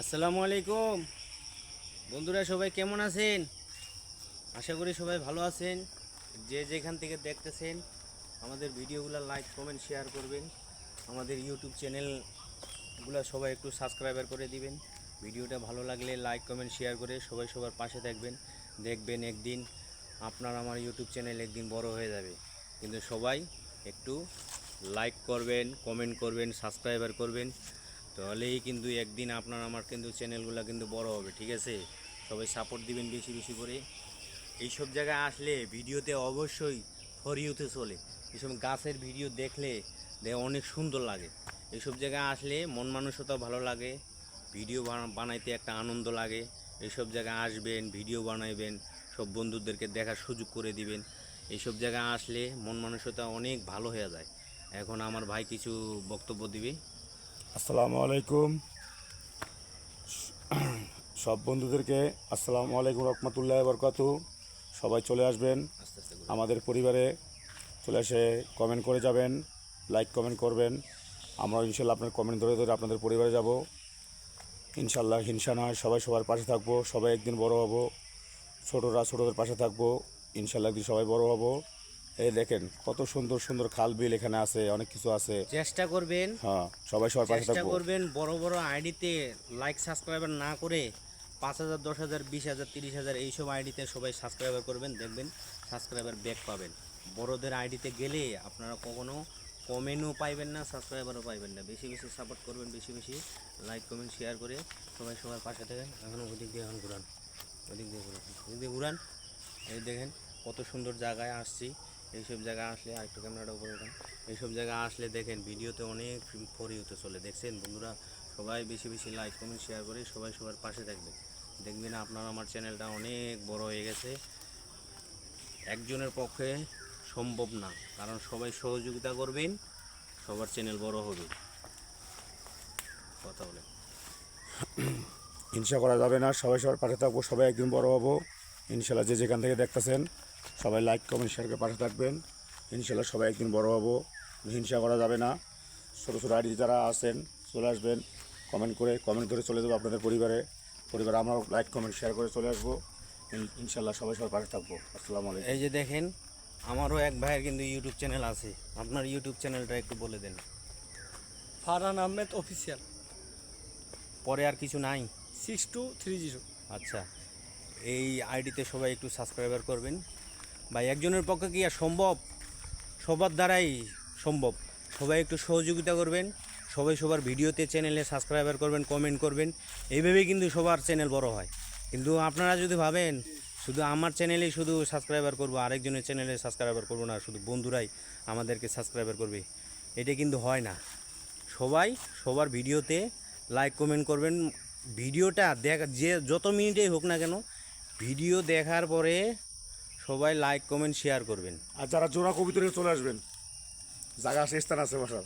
আসসালামু আলাইকুম। বন্ধুরা, সবাই কেমন আছেন? আশা করি সবাই ভালো আছেন। যে যেখান থেকে দেখতেছেন, আমাদের ভিডিওগুলো লাইক, কমেন্ট, শেয়ার করবেন। আমাদের ইউটিউব চ্যানেলগুলো সবাই একটু সাবস্ক্রাইবার করে দিবেন। ভিডিওটা ভালো লাগলে লাইক, কমেন্ট, শেয়ার করে সবাই সবার পাশে থাকবেন। দেখবেন একদিন আপনার আমার ইউটিউব চ্যানেল একদিন বড় হয়ে যাবে। কিন্তু সবাই একটু লাইক করবেন, কমেন্ট করবেন, সাবস্ক্রাইবার করবেন। তাহলেই কিন্তু একদিন আপনার আমার কিন্তু চ্যানেলগুলো কিন্তু বড় হবে, ঠিক আছে? সবাই সাপোর্ট দিবেন বেশি বেশি করে। এইসব জায়গায় আসলে ভিডিওতে অবশ্যই ফরিউতে চলে। এইসব গাছের ভিডিও দেখলে দেখ অনেক সুন্দর লাগে। এইসব জায়গায় আসলে মন মানসিকতাও ভালো লাগে, ভিডিও বানাইতে একটা আনন্দ লাগে। এইসব জায়গায় আসবেন, ভিডিও বানাইবেন, সব বন্ধুদেরকে দেখার সুযোগ করে দিবেন। এইসব জায়গায় আসলে মন মানসিকতা অনেক ভালো হয়ে যায়। এখন আমার ভাই কিছু বক্তব্য দিবে। আসসালামু আলাইকুম। সব বন্ধুদেরকে আসসালামু আলাইকুম রহমতুল্লাহ বরকাত সবাই চলে আসবেন। আমাদের পরিবারে চলে এসে কমেন্ট করে যাবেন লাইক কমেন্ট করবেন। আমরা ইনশাল্লাহ আপনার কমেন্ট ধরে ধরে আপনাদের পরিবারে যাব। ইনশাল্লাহ হিংসা নয়, সবাই সবার পাশে থাকব, সবাই একদিন বড় হব। ছোটরা ছোটদের পাশে থাকব ইনশাল্লাহ একদিন সবাই বড় হব। এই দেখেন কত সুন্দর সুন্দর খাল বিল এখানে আছে অনেক কিছু আছে। চেষ্টা করবেন। হ্যাঁ সবাই সবার পাশে চেষ্টা করবেন বড় বড় আইডিতে লাইক সাবস্ক্রাইবার না করে পাঁচ হাজার দশ হাজার বিশ হাজার তিরিশ হাজার এইসব আইডিতে সবাই সাবস্ক্রাইবার করবেন দেখবেন সাবস্ক্রাইবার ব্যাক পাবেন। বড়দের আইডিতে গেলে আপনারা কখনো কমেন্টও পাইবেন না সাবস্ক্রাইবারও পাইবেন না। বেশি বেশি সাপোর্ট করবেন বেশি বেশি লাইক কমেন্ট শেয়ার করে সবাই সবার পাশে থাকেন। এখন ওদিক দিয়ে এখন ঘুরান ওদিক দিয়ে ঘুরান ওদিক দিয়ে ঘুরান। এই দেখেন কত সুন্দর জায়গায় আসছি। এইসব জায়গা আসলে আরেকটু ক্যামেরাটা উপরে উঠান। এইসব জায়গা আসলে দেখেন, ভিডিওতে অনেক ফরিউতে চলে। দেখছেন বন্ধুরা? সবাই বেশি বেশি লাইক কমেন্ট শেয়ার করে সবাই সবার পাশে থাকবেন দেখবেন আপনার আমার চ্যানেলটা অনেক বড় হয়ে গেছে। একজনের পক্ষে সম্ভব না, কারণ সবাই সহযোগিতা করবেন, সবার চ্যানেল বড় হবে। কথা বলে হিংসা করা যাবে না, সবাই সবার পাশে থাকব, সবাই একদিন বড় হব। ইনশাল্লাহ যে যেখান থেকে দেখতেছেন সবাই লাইক কমেন্ট শেয়ার করে পাশে থাকবেন। ইনশাল্লাহ সবাই একদিন বড় হব। হিংসা করা যাবে না। ছোটো ছোটো আইডি যারা আছেন চলে আসবেন। কমেন্ট করে কমেন্ট করে চলে যাব আপনাদের পরিবারে। পরিবারে আমরাও লাইক কমেন্ট শেয়ার করে চলে আসব। ইনশাল্লাহ সবাই সবাই পাশে থাকব। আসসালামু আলাইকুম। এই যে দেখেন আমারও এক ভাইয়ের কিন্তু ইউটিউব চ্যানেল আছে। আপনার ইউটিউব চ্যানেলটা একটু বলে দেন। ফারহান আহমেদ অফিসিয়াল পরে আর কিছু নাই? সিক্স টু থ্রি জিরো আচ্ছা এই আইডিতে সবাই একটু সাবস্ক্রাইবার করবেন। ভাই, একজনের পক্ষে কি আর সম্ভব? সবার দ্বারাই সম্ভব। সবাই একটু সহযোগিতা করবেন, সবাই সবার ভিডিওতে চ্যানেলে সাবস্ক্রাইবার করবেন কমেন্ট করবেন। এইভাবেই কিন্তু সবার চ্যানেল বড় হয়। কিন্তু আপনারা যদি ভাবেন, শুধু আমার চ্যানেলেই শুধু সাবস্ক্রাইবার করব, আরেকজনের চ্যানেলে সাবস্ক্রাইবার করব না, শুধু বন্ধুরাই আমাদেরকে সাবস্ক্রাইবার করবে, এটা কিন্তু হয় না। সবাই সবার ভিডিওতে লাইক কমেন্ট করবেন। ভিডিওটা দেখা, যে যত মিনিটেই হোক না কেন, ভিডিও দেখার পরে সবাই লাইক কমেন্ট শেয়ার করবেন। আর যারা জোড়া কবিতরে চলে আসবেন, জায়গা আছে, স্থান আছে, বসার।